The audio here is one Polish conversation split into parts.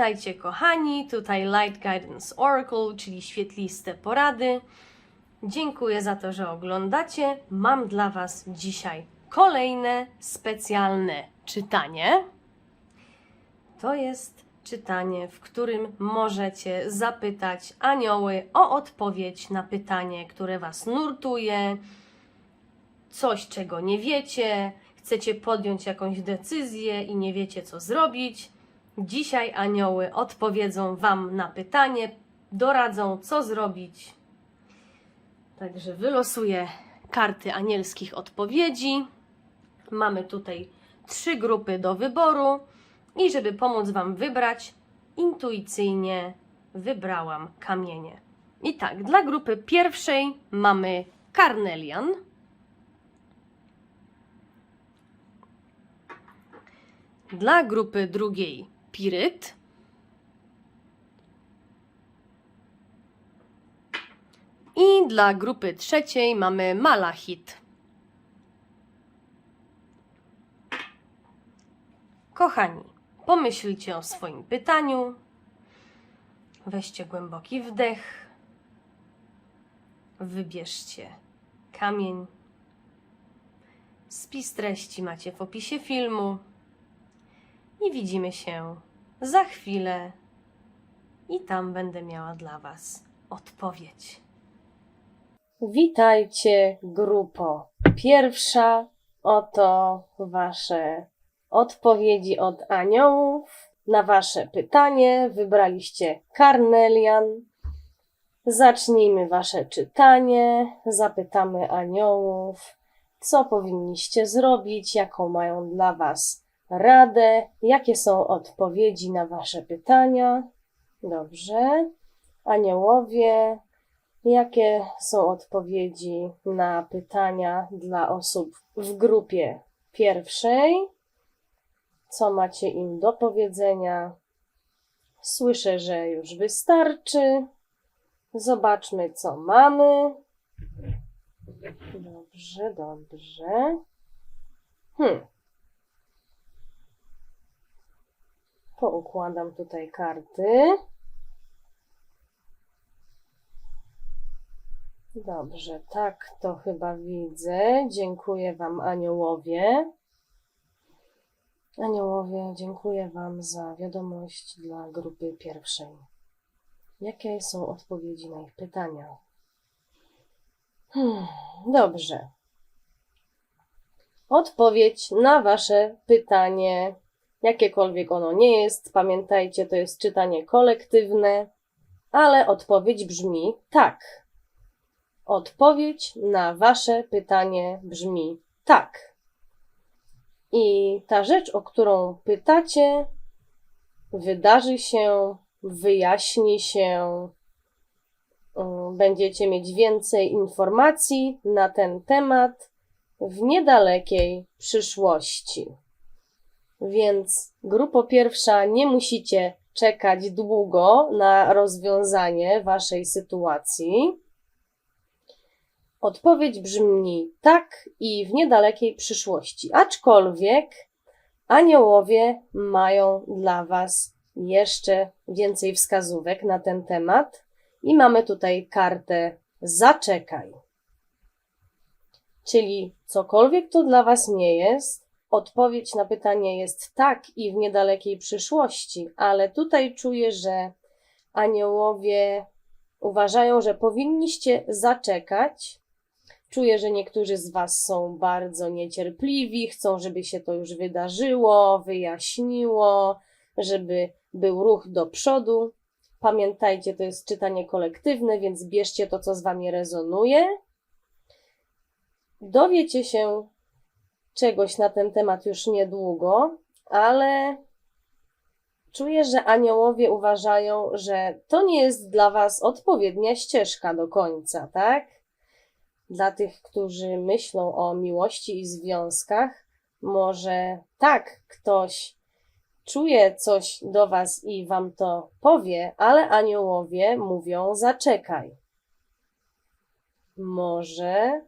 Witajcie kochani, tutaj Light Guidance Oracle, czyli świetliste porady. Dziękuję za to, że oglądacie. Mam dla Was dzisiaj kolejne specjalne czytanie. To jest czytanie, w którym możecie zapytać anioły o odpowiedź na pytanie, które Was nurtuje, coś, czego nie wiecie, chcecie podjąć jakąś decyzję i nie wiecie, co zrobić. Dzisiaj anioły odpowiedzą Wam na pytanie, doradzą, co zrobić. Także wylosuję karty anielskich odpowiedzi. Mamy tutaj trzy grupy do wyboru i żeby pomóc Wam wybrać, intuicyjnie wybrałam kamienie. I tak, dla grupy pierwszej mamy karnelian. Dla grupy drugiej piryt. I dla grupy trzeciej mamy malachit. Kochani, pomyślcie o swoim pytaniu. Weźcie głęboki wdech. Wybierzcie kamień. Spis treści macie w opisie filmu. I widzimy się za chwilę. I tam będę miała dla Was odpowiedź. Witajcie, grupo. Pierwsza oto Wasze odpowiedzi od aniołów na Wasze pytanie. Wybraliście Karnelian. Zacznijmy Wasze czytanie. Zapytamy aniołów, co powinniście zrobić, jaką mają dla Was radę, jakie są odpowiedzi na Wasze pytania. Dobrze. Aniołowie, jakie są odpowiedzi na pytania dla osób w grupie pierwszej? Co macie im do powiedzenia? Słyszę, że już wystarczy. Zobaczmy, co mamy. Dobrze, dobrze. Hmm. Poukładam tutaj karty. Dobrze, tak to chyba widzę. Dziękuję Wam, aniołowie. Aniołowie, dziękuję Wam za wiadomość dla grupy pierwszej. Jakie są odpowiedzi na ich pytania? Hmm, dobrze. Odpowiedź na Wasze pytanie, jakiekolwiek ono nie jest, pamiętajcie, to jest czytanie kolektywne, ale odpowiedź brzmi tak. Odpowiedź na Wasze pytanie brzmi tak. I ta rzecz, o którą pytacie, wydarzy się, wyjaśni się, będziecie mieć więcej informacji na ten temat w niedalekiej przyszłości. Więc grupo pierwsza nie musicie czekać długo na rozwiązanie waszej sytuacji. Odpowiedź brzmi tak i w niedalekiej przyszłości. Aczkolwiek aniołowie mają dla Was jeszcze więcej wskazówek na ten temat i mamy tutaj kartę zaczekaj. Czyli cokolwiek to dla Was nie jest, odpowiedź na pytanie jest tak i w niedalekiej przyszłości, ale tutaj czuję, że aniołowie uważają, że powinniście zaczekać. Czuję, że niektórzy z Was są bardzo niecierpliwi, chcą, żeby się to już wydarzyło, wyjaśniło, żeby był ruch do przodu. Pamiętajcie, to jest czytanie kolektywne, więc bierzcie to, co z Wami rezonuje. Dowiecie się czegoś na ten temat już niedługo, ale czuję, że aniołowie uważają, że to nie jest dla Was odpowiednia ścieżka do końca, tak? Dla tych, którzy myślą o miłości i związkach, może tak, ktoś czuje coś do Was i Wam to powie, ale aniołowie mówią: zaczekaj. Może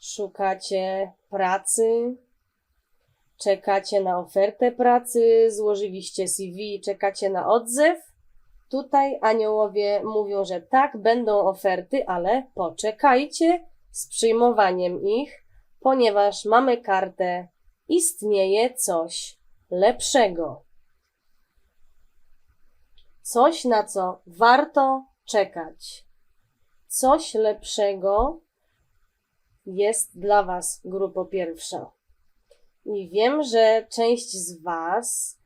szukacie pracy, czekacie na ofertę pracy, złożyliście CV, czekacie na odzew. Tutaj aniołowie mówią, że tak, będą oferty, ale poczekajcie z przyjmowaniem ich, ponieważ mamy kartę istnieje coś lepszego. Coś, na co warto czekać. Coś lepszego jest dla Was, grupo pierwsza. I wiem, że część z Was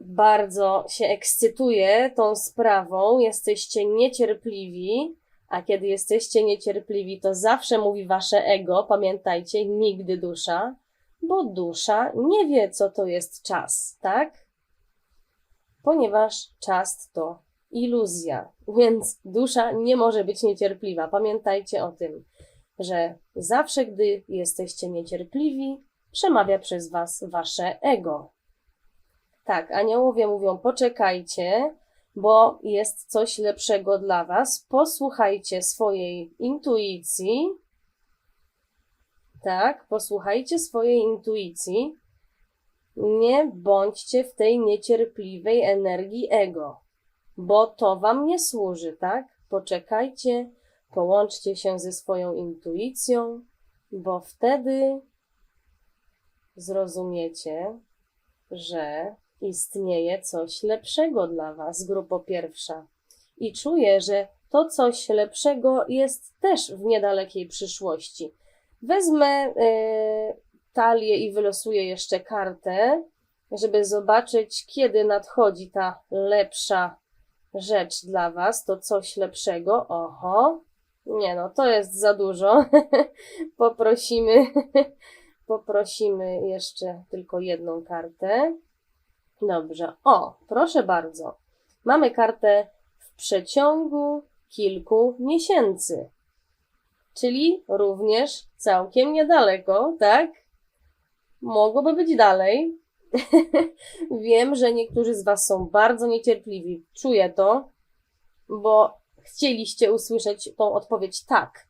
bardzo się ekscytuje tą sprawą, jesteście niecierpliwi, a kiedy jesteście niecierpliwi, to zawsze mówi Wasze ego, pamiętajcie, nigdy dusza, bo dusza nie wie, co to jest czas, tak? Ponieważ czas to iluzja, więc dusza nie może być niecierpliwa. Pamiętajcie o tym, że zawsze, gdy jesteście niecierpliwi, przemawia przez Was Wasze ego. Tak, aniołowie mówią: poczekajcie, bo jest coś lepszego dla Was. Posłuchajcie swojej intuicji. Tak, posłuchajcie swojej intuicji. Nie bądźcie w tej niecierpliwej energii ego, bo to Wam nie służy, tak? Poczekajcie, połączcie się ze swoją intuicją, bo wtedy zrozumiecie, że istnieje coś lepszego dla Was, grupo pierwsza. I czuję, że to coś lepszego jest też w niedalekiej przyszłości. Wezmę y, talię i wylosuję jeszcze kartę, żeby zobaczyć, kiedy nadchodzi ta lepsza rzecz dla Was, to coś lepszego. Oho, nie no, to jest za dużo. Poprosimy, poprosimy jeszcze tylko jedną kartę. Dobrze. O, proszę bardzo. Mamy kartę w przeciągu kilku miesięcy. Czyli również całkiem niedaleko, tak? Mogłoby być dalej. Wiem, że niektórzy z Was są bardzo niecierpliwi. Czuję to, bo chcieliście usłyszeć tą odpowiedź tak.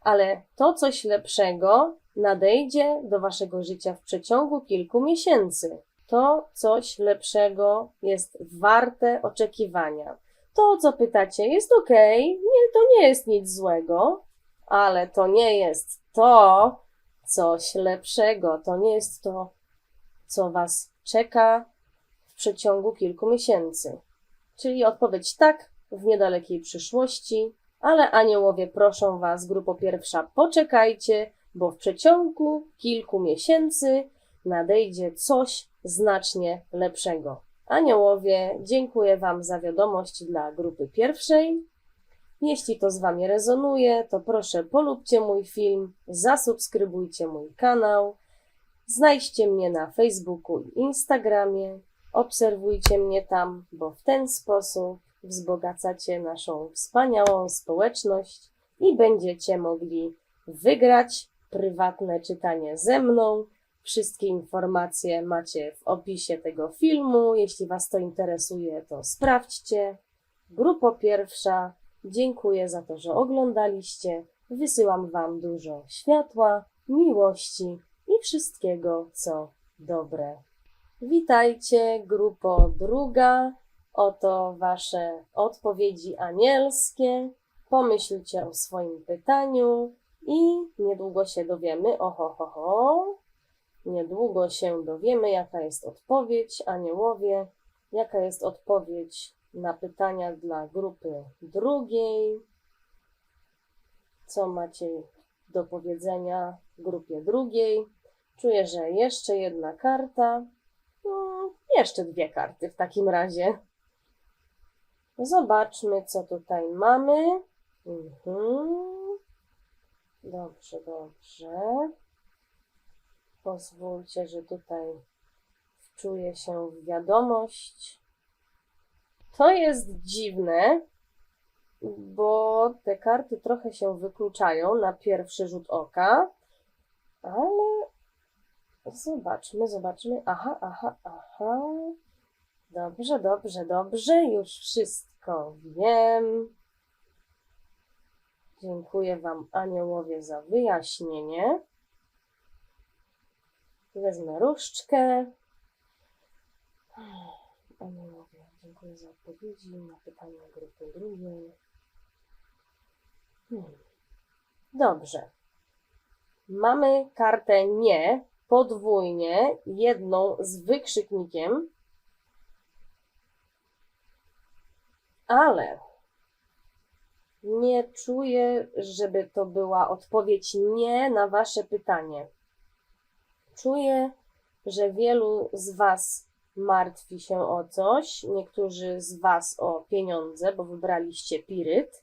Ale to coś lepszego nadejdzie do Waszego życia w przeciągu kilku miesięcy to coś lepszego jest warte oczekiwania. To, co pytacie, jest ok, nie, to nie jest nic złego, ale to nie jest to coś lepszego. To nie jest to, co Was czeka w przeciągu kilku miesięcy. Czyli odpowiedź tak w niedalekiej przyszłości, ale aniołowie proszą Was, grupo pierwsza, poczekajcie, bo w przeciągu kilku miesięcy nadejdzie coś znacznie lepszego. Aniołowie, dziękuję Wam za wiadomość dla grupy pierwszej. Jeśli to z Wami rezonuje, to proszę polubcie mój film, zasubskrybujcie mój kanał, znajdźcie mnie na Facebooku i Instagramie, obserwujcie mnie tam, bo w ten sposób wzbogacacie naszą wspaniałą społeczność i będziecie mogli wygrać prywatne czytanie ze mną Wszystkie informacje macie w opisie tego filmu. Jeśli Was to interesuje, to sprawdźcie. Grupo pierwsza, dziękuję za to, że oglądaliście. Wysyłam Wam dużo światła, miłości i wszystkiego, co dobre. Witajcie, grupo druga. Oto Wasze odpowiedzi anielskie. Pomyślcie o swoim pytaniu i niedługo się dowiemy. Oho, ho, ho. Niedługo się dowiemy, jaka jest odpowiedź, aniołowie, jaka jest odpowiedź na pytania dla grupy drugiej. Co macie do powiedzenia grupie drugiej? Czuję, że jeszcze jedna karta. No, jeszcze dwie karty w takim razie. Zobaczmy, co tutaj mamy. Mhm. Dobrze, dobrze. Pozwólcie, że tutaj wczuję się w wiadomość. To jest dziwne, bo te karty trochę się wykluczają na pierwszy rzut oka, ale zobaczmy, zobaczmy. Aha, aha, aha. Dobrze, dobrze, dobrze, już wszystko wiem. Dziękuję Wam, aniołowie, za wyjaśnienie. Wezmę różdżkę. Aniołowie, dziękuję za odpowiedzi na pytania grupy drugiej. Hmm. Dobrze. Mamy kartę nie, podwójnie, jedną z wykrzyknikiem, ale nie czuję, żeby to była odpowiedź nie na Wasze pytanie. Czuję, że wielu z Was martwi się o coś, niektórzy z Was o pieniądze, bo wybraliście piryt.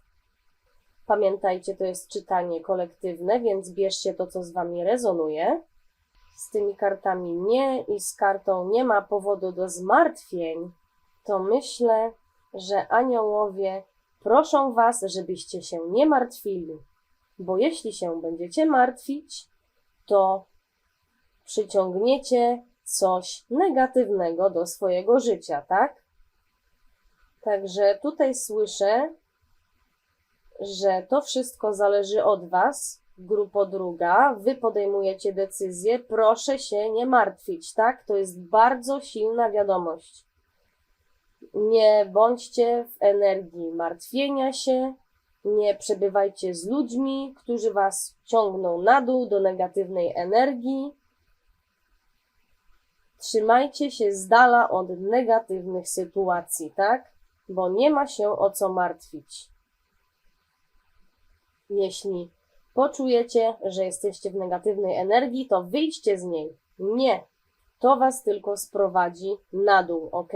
Pamiętajcie, to jest czytanie kolektywne, więc bierzcie to, co z Wami rezonuje. Z tymi kartami nie i z kartą nie ma powodu do zmartwień, to myślę, że aniołowie proszą Was, żebyście się nie martwili, bo jeśli się będziecie martwić, to przyciągniecie coś negatywnego do swojego życia, tak? Także tutaj słyszę, że to wszystko zależy od Was, grupo druga, Wy podejmujecie decyzję, proszę się nie martwić, tak? To jest bardzo silna wiadomość. Nie bądźcie w energii martwienia się, nie przebywajcie z ludźmi, którzy Was ciągną na dół do negatywnej energii. Trzymajcie się z dala od negatywnych sytuacji, tak? Bo nie ma się o co martwić. Jeśli poczujecie, że jesteście w negatywnej energii, to wyjdźcie z niej. Nie. To was tylko sprowadzi na dół, ok?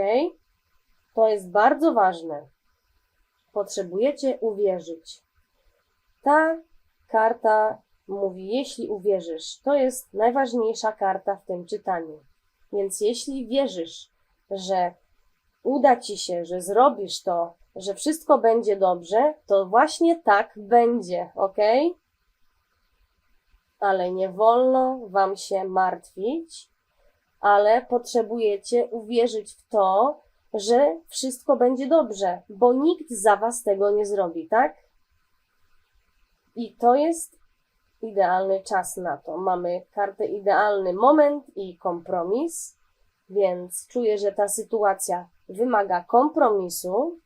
To jest bardzo ważne. Potrzebujecie uwierzyć. Ta karta mówi, jeśli uwierzysz, to jest najważniejsza karta w tym czytaniu. Więc jeśli wierzysz, że uda ci się, że zrobisz to, że wszystko będzie dobrze, to właśnie tak będzie, ok? Ale nie wolno wam się martwić, ale potrzebujecie uwierzyć w to, że wszystko będzie dobrze, bo nikt za was tego nie zrobi, tak? I to jest idealny czas na to. Mamy kartę idealny moment i kompromis, więc czuję, że ta sytuacja wymaga kompromisu.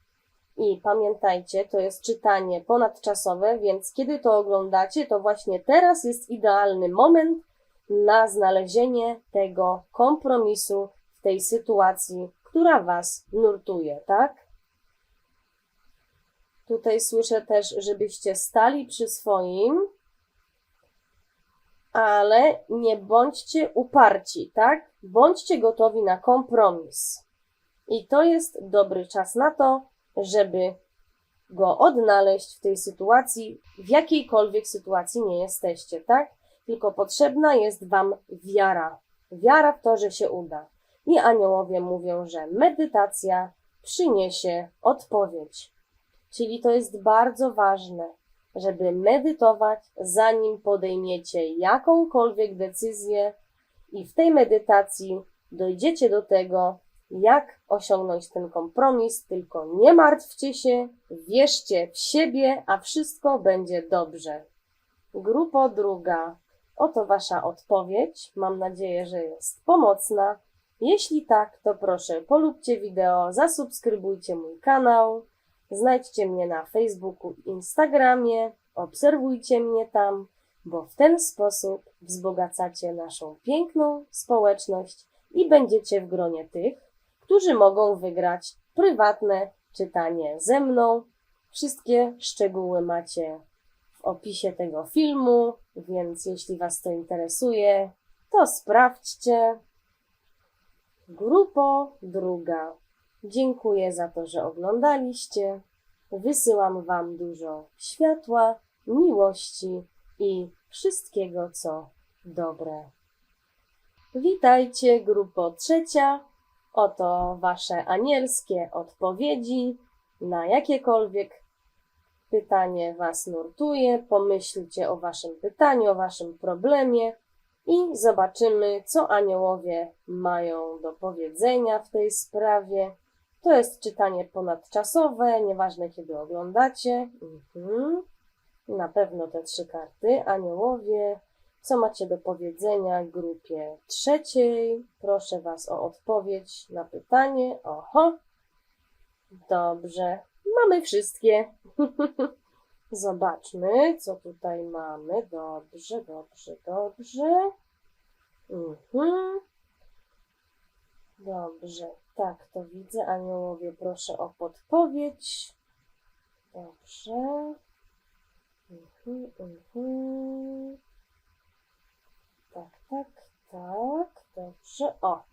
I pamiętajcie, to jest czytanie ponadczasowe, więc kiedy to oglądacie, to właśnie teraz jest idealny moment na znalezienie tego kompromisu w tej sytuacji, która Was nurtuje, tak? Tutaj słyszę też, żebyście stali przy swoim, ale nie bądźcie uparci, tak? Bądźcie gotowi na kompromis. I to jest dobry czas na to, żeby go odnaleźć w tej sytuacji, w jakiejkolwiek sytuacji nie jesteście, tak? Tylko potrzebna jest Wam wiara. Wiara w to, że się uda. I aniołowie mówią, że medytacja przyniesie odpowiedź. Czyli to jest bardzo ważne, żeby medytować, zanim podejmiecie jakąkolwiek decyzję, i w tej medytacji dojdziecie do tego, jak osiągnąć ten kompromis, tylko nie martwcie się, wierzcie w siebie, a wszystko będzie dobrze. Grupo druga, oto Wasza odpowiedź. Mam nadzieję, że jest pomocna. Jeśli tak, to proszę polubcie wideo, zasubskrybujcie mój kanał, znajdźcie mnie na Facebooku i Instagramie, obserwujcie mnie tam, bo w ten sposób wzbogacacie naszą piękną społeczność i będziecie w gronie tych, którzy mogą wygrać prywatne czytanie ze mną. Wszystkie szczegóły macie w opisie tego filmu, więc jeśli Was to interesuje, to sprawdźcie. Grupo druga. Dziękuję za to, że oglądaliście. Wysyłam Wam dużo światła, miłości i wszystkiego, co dobre. Witajcie, grupo trzecia. Oto Wasze anielskie odpowiedzi na jakiekolwiek pytanie Was nurtuje. Pomyślcie o Waszym pytaniu, o Waszym problemie i zobaczymy, co aniołowie mają do powiedzenia w tej sprawie. To jest czytanie ponadczasowe, nieważne kiedy oglądacie. Mhm. Na pewno te trzy karty, aniołowie, Co macie do powiedzenia grupie trzeciej? Proszę Was o odpowiedź na pytanie. Oho, dobrze, mamy wszystkie. Zobaczmy, co tutaj mamy. Dobrze, dobrze, dobrze. Mhm. Dobrze, tak, to widzę. Aniołowie, proszę o podpowiedź. Dobrze. Mhm, mhm. Tak, tak, tak. Dobrze. O,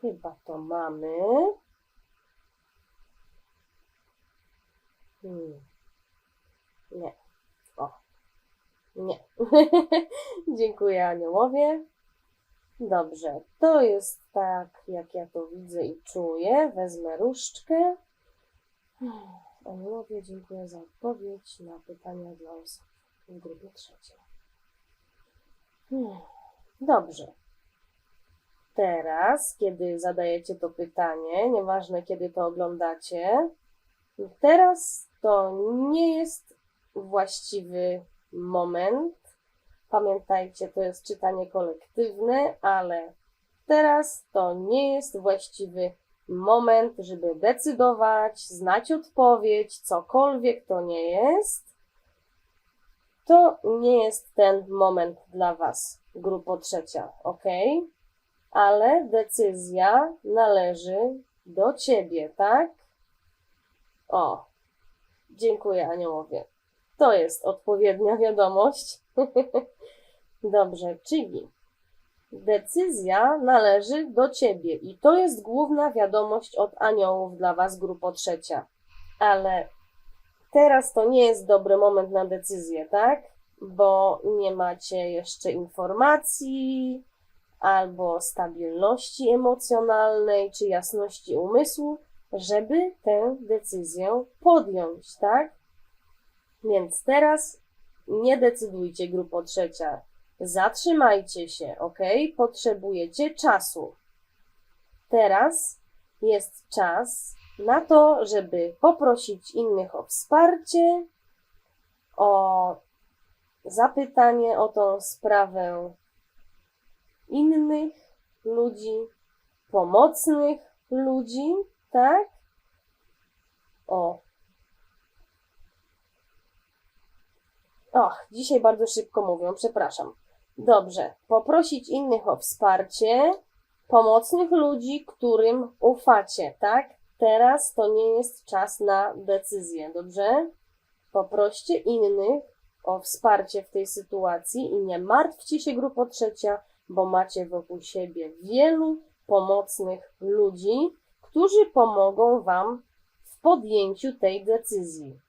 chyba to mamy. Hmm. Nie. O. Nie. Dziękuję, aniołowie. Dobrze, to jest tak, jak ja to widzę i czuję. Wezmę różdżkę. Aniołowie, dziękuję za odpowiedź na pytania dla osób w grupie trzeciej. Hmm, Dobrze. Teraz, kiedy zadajecie to pytanie, nieważne kiedy to oglądacie, teraz to nie jest właściwy moment. Pamiętajcie, to jest czytanie kolektywne, ale teraz to nie jest właściwy moment, żeby decydować, znać odpowiedź, cokolwiek to nie jest. To nie jest ten moment dla Was, grupo trzecia, ok? Ale decyzja należy do Ciebie, tak? O, dziękuję aniołowie. To jest odpowiednia wiadomość. Dobrze, czyli decyzja należy do ciebie i to jest główna wiadomość od aniołów dla was, grupo trzecia. Ale teraz to nie jest dobry moment na decyzję, tak? Bo nie macie jeszcze informacji albo stabilności emocjonalnej czy jasności umysłu, żeby tę decyzję podjąć, tak? Więc teraz nie decydujcie, grupo trzecia. Zatrzymajcie się, ok? Potrzebujecie czasu. Teraz jest czas na to, żeby poprosić innych o wsparcie, o zapytanie o tą sprawę innych ludzi, pomocnych ludzi, tak? O, Och, dzisiaj bardzo szybko mówią, przepraszam. Dobrze, poprosić innych o wsparcie, pomocnych ludzi, którym ufacie, tak? Teraz to nie jest czas na decyzję, dobrze? Poproście innych o wsparcie w tej sytuacji i nie martwcie się, grupo trzecia, bo macie wokół siebie wielu pomocnych ludzi, którzy pomogą Wam w podjęciu tej decyzji.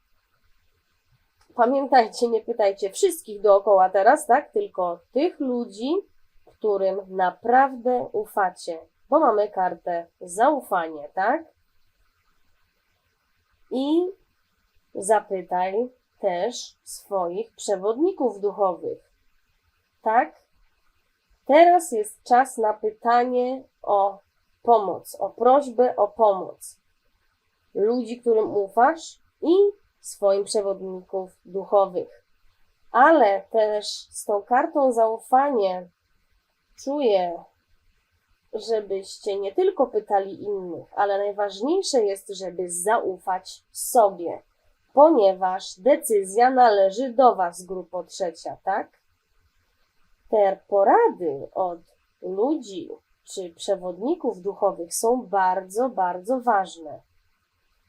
Pamiętajcie, nie pytajcie wszystkich dookoła teraz, tak? Tylko tych ludzi, którym naprawdę ufacie, bo mamy kartę zaufanie, tak? I zapytaj też swoich przewodników duchowych, tak? Teraz jest czas na pytanie o pomoc, o prośbę o pomoc. Ludzi, którym ufasz i swoim przewodników duchowych. Ale też z tą kartą zaufanie czuję, żebyście nie tylko pytali innych, ale najważniejsze jest, żeby zaufać sobie, ponieważ decyzja należy do Was, grupo trzecia, tak? Te porady od ludzi czy przewodników duchowych są bardzo, bardzo ważne.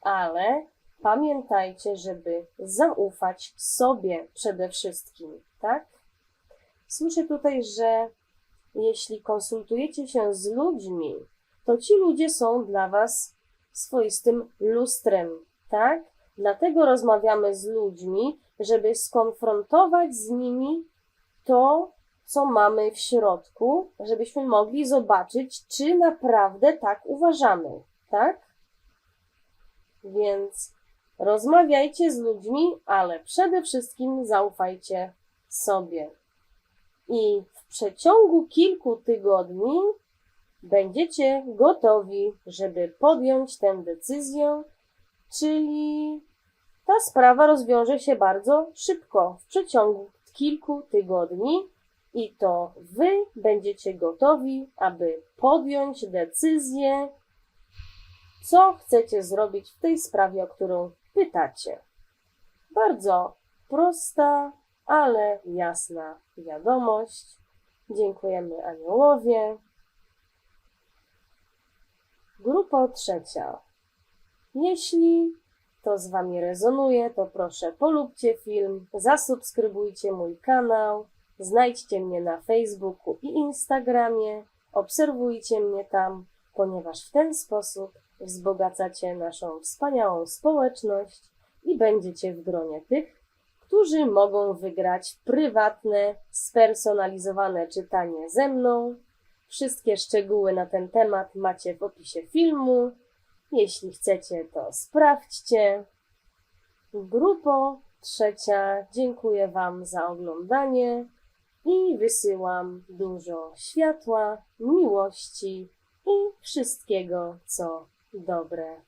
Ale pamiętajcie, żeby zaufać sobie przede wszystkim, tak? Słyszę tutaj, że jeśli konsultujecie się z ludźmi, to ci ludzie są dla Was swoistym lustrem, tak? Dlatego rozmawiamy z ludźmi, żeby skonfrontować z nimi to, co mamy w środku, żebyśmy mogli zobaczyć, czy naprawdę tak uważamy, tak? Więc rozmawiajcie z ludźmi, ale przede wszystkim zaufajcie sobie. I w przeciągu kilku tygodni będziecie gotowi, żeby podjąć tę decyzję, czyli ta sprawa rozwiąże się bardzo szybko, w przeciągu kilku tygodni, i to Wy będziecie gotowi, aby podjąć decyzję, co chcecie zrobić w tej sprawie, o którą pytacie. Bardzo prosta, ale jasna wiadomość. Dziękujemy aniołowie. Grupa trzecia. Jeśli to z Wami rezonuje, to proszę polubcie film, zasubskrybujcie mój kanał, znajdźcie mnie na Facebooku i Instagramie, obserwujcie mnie tam, ponieważ w ten sposób wzbogacacie naszą wspaniałą społeczność i będziecie w gronie tych, którzy mogą wygrać prywatne, spersonalizowane czytanie ze mną. Wszystkie szczegóły na ten temat macie w opisie filmu. Jeśli chcecie, to sprawdźcie. Grupo trzecia, dziękuję Wam za oglądanie i wysyłam dużo światła, miłości i wszystkiego, co dobre.